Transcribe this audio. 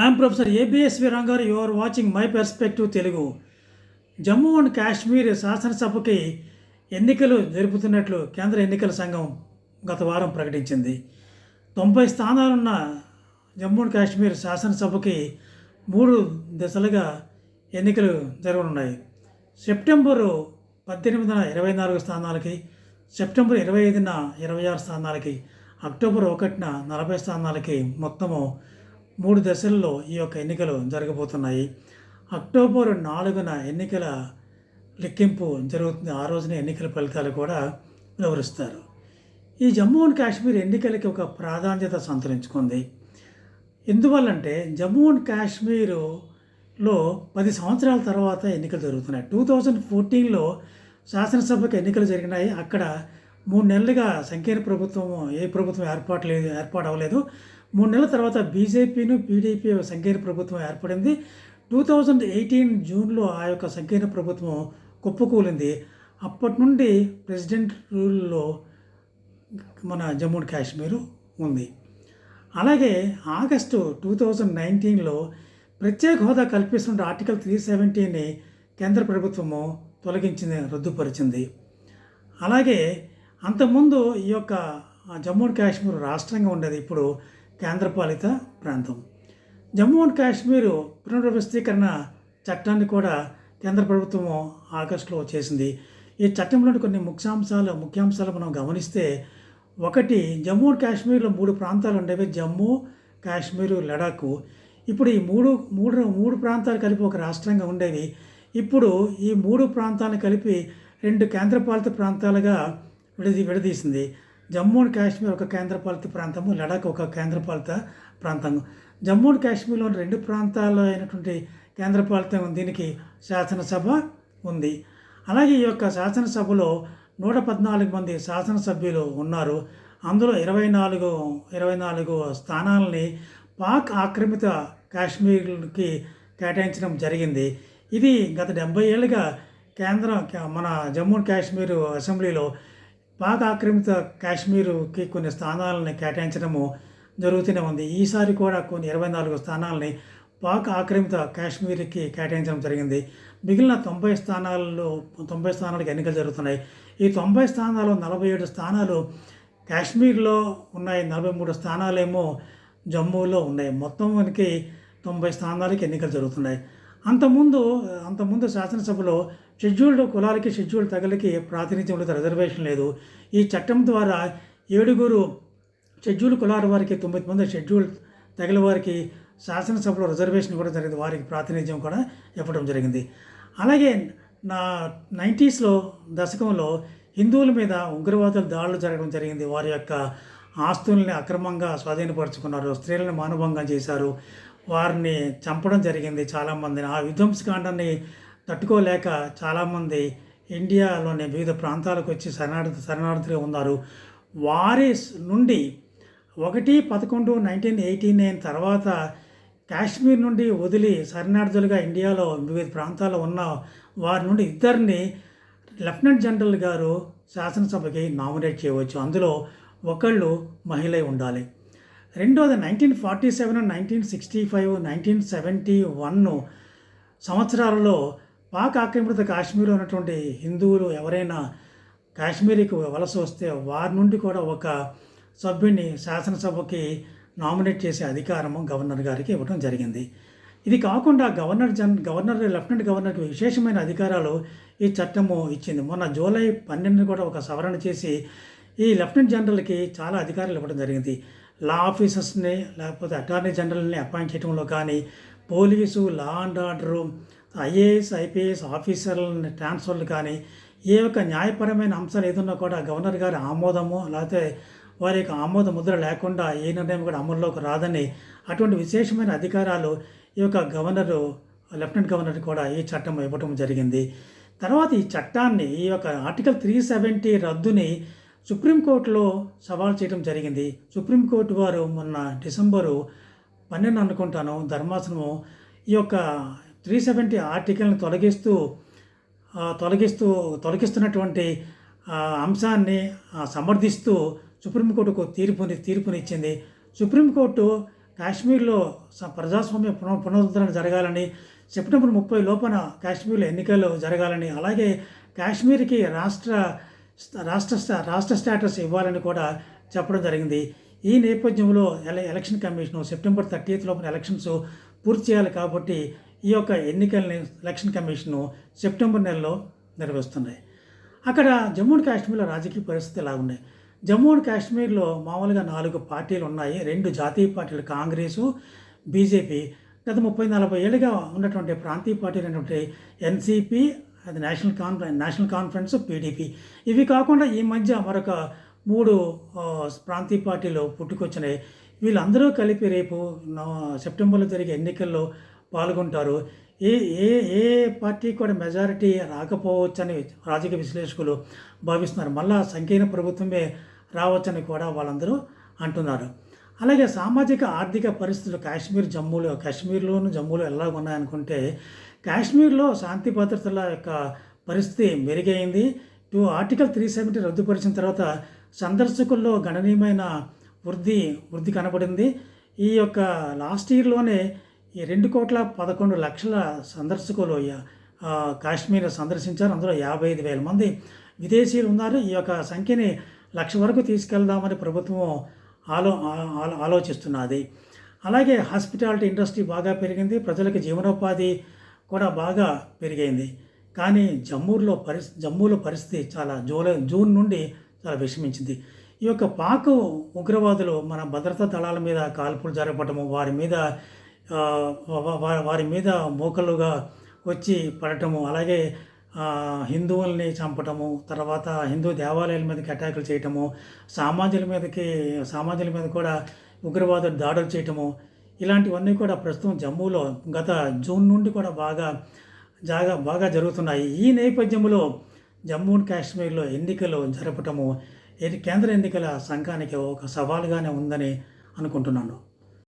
I'm professor ABS Rangaru. You are watching my perspective Telugu. Jammu and Kashmir శాసనసభకి ఎన్నికలు జరుపుతున్నట్లు కేంద్ర ఎన్నికల సంఘం గత వారం ప్రకటించింది. తొంభై స్థానాలున్న జమ్మూ అండ్ కాశ్మీర్ శాసనసభకి మూడు దశలుగా ఎన్నికలు జరగనున్నాయి. సెప్టెంబరు పద్దెనిమిదిన ఇరవై నాలుగు స్థానాలకి సెప్టెంబర్ ఇరవై ఐదున ఇరవై ఆరు స్థానాలకి అక్టోబర్ ఒకటిన నలభై స్థానాలకి మొత్తము మూడు దశల్లో ఈ యొక్క ఎన్నికలు జరగబోతున్నాయి. అక్టోబర్ నాలుగున ఎన్నికల లెక్కింపు జరుగుతుంది. ఆ రోజున ఎన్నికల ఫలితాలు కూడా వివరిస్తారు. ఈ జమ్మూ అండ్ కాశ్మీర్ ఎన్నికలకి ఒక ప్రాధాన్యత సంతరించుకుంది. ఎందువల్లంటే జమ్మూ అండ్ కాశ్మీరులో పది సంవత్సరాల తర్వాత ఎన్నికలు జరుగుతున్నాయి. టూ థౌజండ్ ఫోర్టీన్లో శాసనసభకు ఎన్నికలు జరిగినాయి. అక్కడ మూడు నెలలుగా సంకీర్ణ ప్రభుత్వం ఏ ప్రభుత్వం ఏర్పాటు లేదు ఏర్పాటు అవ్వలేదు మూడు నెలల తర్వాత బీజేపీను పీడీపీ సంకీర్ణ ప్రభుత్వం ఏర్పడింది. టూ థౌజండ్ ఎయిటీన్ జూన్లో ఆ యొక్క సంకీర్ణ ప్రభుత్వం కుప్పకూలింది. అప్పటి నుండి ప్రెసిడెంట్ రూల్లో మన జమ్మూ అండ్ కాశ్మీర్ ఉంది. అలాగే ఆగస్టు టూ థౌజండ్ నైన్టీన్లో ప్రత్యేక హోదా కల్పిస్తున్న ఆర్టికల్ త్రీ సెవెంటీని కేంద్ర ప్రభుత్వము తొలగించింది రద్దుపరిచింది. అలాగే అంతకుముందు ఈ యొక్క జమ్మూ అండ్ కాశ్మీర్ రాష్ట్రంగా ఉండేది. ఇప్పుడు కేంద్రపాలిత ప్రాంతం. జమ్మూ అండ్ కాశ్మీర్ పునర్వ్యవస్థీకరణ చట్టాన్ని కూడా కేంద్ర ప్రభుత్వం ఆగస్టులో చేసింది. ఈ చట్టంలోని కొన్ని ముఖ్యాంశాలు ముఖ్యాంశాలు మనం గమనిస్తే ఒకటి జమ్మూ అండ్ కాశ్మీర్లో మూడు ప్రాంతాలు ఉండేవి జమ్మూ కాశ్మీరు లడాక్. ఇప్పుడు ఈ మూడు మూడు మూడు ప్రాంతాలు కలిపి ఒక రాష్ట్రంగా ఉండేవి. ఇప్పుడు ఈ మూడు ప్రాంతాలను కలిపి రెండు కేంద్రపాలిత ప్రాంతాలుగా విడది విడదీసింది. జమ్మూ అండ్ కాశ్మీర్ ఒక కేంద్రపాలిత ప్రాంతము లడాక్ ఒక కేంద్రపాలిత ప్రాంతము. జమ్మూ అండ్ కాశ్మీర్లోని రెండు ప్రాంతాల్లో అయినటువంటి కేంద్రపాలితం దీనికి శాసనసభ ఉంది. అలాగే ఈ యొక్క శాసనసభలో నూట పద్నాలుగు మంది శాసనసభ్యులు ఉన్నారు. అందులో ఇరవై నాలుగు ఇరవై నాలుగు స్థానాలని పాక్ ఆక్రమిత కాశ్మీర్కి కేటాయించడం జరిగింది. ఇది గత డెబ్బై ఏళ్ళుగా కేంద్రం మన జమ్మూ అండ్ కాశ్మీర్ అసెంబ్లీలో పాక్ ఆక్రమిత కాశ్మీరుకి కొన్ని స్థానాలని కేటాయించడము జరుగుతూనే ఉంది. ఈసారి కూడా కొన్ని ఇరవై నాలుగు స్థానాలని పాక్ ఆక్రమిత కాశ్మీర్కి కేటాయించడం జరిగింది. మిగిలిన తొంభై స్థానాల్లో తొంభై స్థానాలకు ఎన్నికలు జరుగుతున్నాయి. ఈ తొంభై స్థానాలు నలభై ఏడు స్థానాలు కాశ్మీర్లో ఉన్నాయి. నలభై మూడు స్థానాలేమో జమ్మూలో ఉన్నాయి. మొత్తం మనకి తొంభై స్థానాలకి ఎన్నికలు జరుగుతున్నాయి. అంతకుముందు అంతకుముందు శాసనసభలో షెడ్యూల్డ్ కులాలకి షెడ్యూల్డ్ తెగలకి ప్రాతినిధ్యం లేదు రిజర్వేషన్ లేదు. ఈ చట్టం ద్వారా ఏడుగురు షెడ్యూల్ కులాల వారికి తొమ్మిది మంది షెడ్యూల్ తెగల వారికి శాసనసభలో రిజర్వేషన్ కూడా జరిగింది. వారికి ప్రాతినిధ్యం కూడా ఇవ్వడం జరిగింది. అలాగే నా నైంటీస్లో దశకంలో హిందువుల మీద ఉగ్రవాదుల దాడులు జరగడం జరిగింది. వారి యొక్క ఆస్తుల్ని అక్రమంగా స్వాధీనపరుచుకున్నారు. స్త్రీలను మానభంగం చేశారు. వారిని చంపడం జరిగింది చాలామందిని. ఆ విధ్వంసకాండాన్ని తట్టుకోలేక చాలామంది ఇండియాలోని వివిధ ప్రాంతాలకు వచ్చి శరణార్థి శరణార్థులు ఉన్నారు. వారి నుండి ఒకటి పదకొండు నైన్టీన్ ఎయిటీ నైన్ తర్వాత కాశ్మీర్ నుండి వదిలి శరణార్థులుగా ఇండియాలో వివిధ ప్రాంతాల్లో ఉన్న వారి నుండి ఇద్దరిని లెఫ్టినెంట్ జనరల్ గారు శాసనసభకి నామినేట్ చేయవచ్చు. అందులో ఒకళ్ళు మహిళ ఉండాలి. రెండోది nineteen forty seven nineteen sixty five nineteen seventy one సంవత్సరాలలో పాక్ ఆక్రమిత కాశ్మీర్లో ఉన్నటువంటి హిందువులు ఎవరైనా కాశ్మీరీకి వలస వస్తే వారి నుండి కూడా ఒక సభ్యుడిని శాసనసభకి నామినేట్ చేసే అధికారము గవర్నర్ గారికి ఇవ్వడం జరిగింది. ఇది కాకుండా గవర్నర్ జన్ గవర్నర్ లెఫ్టినెంట్ గవర్నర్కి విశేషమైన అధికారాలు ఈ చట్టము ఇచ్చింది. మొన్న జూలై పన్నెండు కూడా ఒక సవరణ చేసి ఈ లెఫ్టినెంట్ జనరల్కి చాలా అధికారాలు ఇవ్వడం జరిగింది. లా ఆఫీసర్స్ని లేకపోతే అటార్నీ జనరల్ని అపాయింట్ చేయడంలో కానీ police law and order IAS IPS ఆఫీసర్లని ట్రాన్స్ఫర్లు కానీ ఏ యొక్క న్యాయపరమైన అంశాలు ఏదన్నా కూడా గవర్నర్ గారి ఆమోదము లేకపోతే వారి యొక్క ఆమోద ముద్ర లేకుండా ఏ నిర్ణయం కూడా అమల్లోకి రాదని అటువంటి విశేషమైన అధికారాలు ఈ యొక్క గవర్నరు లెఫ్టినెంట్ గవర్నర్ కూడా ఈ చట్టం ఇవ్వటం జరిగింది. తర్వాత ఈ చట్టాన్ని ఈ యొక్క ఆర్టికల్ త్రీ సెవెంటీ రద్దుని సుప్రీంకోర్టులో సవాల్ చేయడం జరిగింది. సుప్రీంకోర్టు వారు మొన్న డిసెంబరు పన్నెండు అనుకుంటాను ధర్మాసనము ఈ యొక్క త్రీ సెవెంటీ ఆర్టికల్ని తొలగిస్తూ తొలగిస్తూ తొలగిస్తున్నటువంటి అంశాన్ని సమర్థిస్తూ సుప్రీంకోర్టుకు తీర్పుని తీర్పునిచ్చింది. సుప్రీంకోర్టు కాశ్మీర్లో ప్రజాస్వామ్య పునః పునరుద్ధరణ జరగాలని సెప్టెంబర్ ముప్పై లోపల కాశ్మీర్లో ఎన్నికలు జరగాలని అలాగే కాశ్మీర్కి రాష్ట్ర రాష్ట్ర రాష్ట్ర స్టేటస్ ఇవ్వాలని కూడా చెప్పడం జరిగింది. ఈ నేపథ్యంలో ఎల- ఎలక్షన్ కమిషన్ సెప్టెంబర్ థర్టీఎత్ లోపల ఎలక్షన్స్ పూర్తి చేయాలి కాబట్టి ఈ యొక్క ఎన్నికల్ని ఎలక్షన్ కమిషను సెప్టెంబర్ నెలలో నిర్వహిస్తున్నాయి. అక్కడ జమ్మూ అండ్ కాశ్మీర్లో రాజకీయ పరిస్థితి ఎలా ఉన్నాయి జమ్మూ అండ్ కాశ్మీర్లో మామూలుగా నాలుగు పార్టీలు ఉన్నాయి. రెండు జాతీయ పార్టీలు కాంగ్రెసు బీజేపీ. గత ముప్పై నలభై ఏళ్ళుగా ఉన్నటువంటి ప్రాంతీయ పార్టీలు అయినటువంటి ఎన్సీపీ అది national conference national conference PDP. ఇవి కాకుండా ఈ మధ్య మరొక మూడు ప్రాంతీయ పార్టీలు పుట్టుకొచ్చినాయి. వీళ్ళందరూ కలిపి రేపు సెప్టెంబర్లో జరిగే ఎన్నికల్లో పాల్గొంటారు. ఏ ఏ ఏ పార్టీ కూడా మెజారిటీ రాకపోవచ్చని రాజకీయ విశ్లేషకులు భావిస్తున్నారు. మళ్ళా సంకీర్ణ ప్రభుత్వమే రావచ్చని కూడా వాళ్ళందరూ అంటున్నారు. అలాగే సామాజిక ఆర్థిక పరిస్థితులు కాశ్మీర్ జమ్మూలో కాశ్మీర్లోను జమ్మూలో ఎలా ఉన్నాయనుకుంటే కాశ్మీర్లో శాంతి భద్రతల యొక్క పరిస్థితి మెరుగైంది. టూ ఆర్టికల్ త్రీ సెవెంటీ రద్దుపరిచిన తర్వాత సందర్శకుల్లో గణనీయమైన వృద్ధి వృద్ధి కనబడింది. ఈ యొక్క లాస్ట్ ఇయర్లోనే ఈ రెండు కోట్ల పదకొండు లక్షల సందర్శకులు కాశ్మీర్ సందర్శించారు. అందులో యాభై ఐదు వేల మంది విదేశీయులు ఉన్నారు. ఈ యొక్క సంఖ్యని లక్ష వరకు తీసుకెళ్దామని ప్రభుత్వం ఆలో ఆ- ఆలో- ఆలోచిస్తున్నది. అలాగే హాస్పిటాలిటీ ఇండస్ట్రీ బాగా పెరిగింది. ప్రజలకు జీవనోపాధి కూడా బాగా పెరిగింది. కానీ జమ్మూలో పరిస్థితి జమ్మూలో పరిస్థితి చాలా జూలై జూన్ నుండి చాలా విషమించింది. ఈ యొక్క పాక్ ఉగ్రవాదులు మన భద్రతా దళాల మీద కాల్పులు జరపడము వారి మీద వారి మీద మోకలుగా వచ్చి పడటము అలాగే హిందువుల్ని చంపటము తర్వాత హిందూ దేవాలయాల మీదకి అటాకులు చేయటము సామాజిక మీదకి సామాజిక మీద కూడా ఉగ్రవాదులు దాడులు చేయటము ఇలాంటివన్నీ కూడా ప్రస్తుతం జమ్మూలో గత జూన్ నుండి కూడా బాగా జాగా బాగా జరుగుతున్నాయి. ఈ నేపథ్యంలో జమ్మూ అండ్ కాశ్మీర్లో ఎన్నికలు జరపటము ఇది కేంద్ర ఎన్నికల సంఘానికి ఒక సవాలుగానే ఉందని అనుకుంటున్నాను.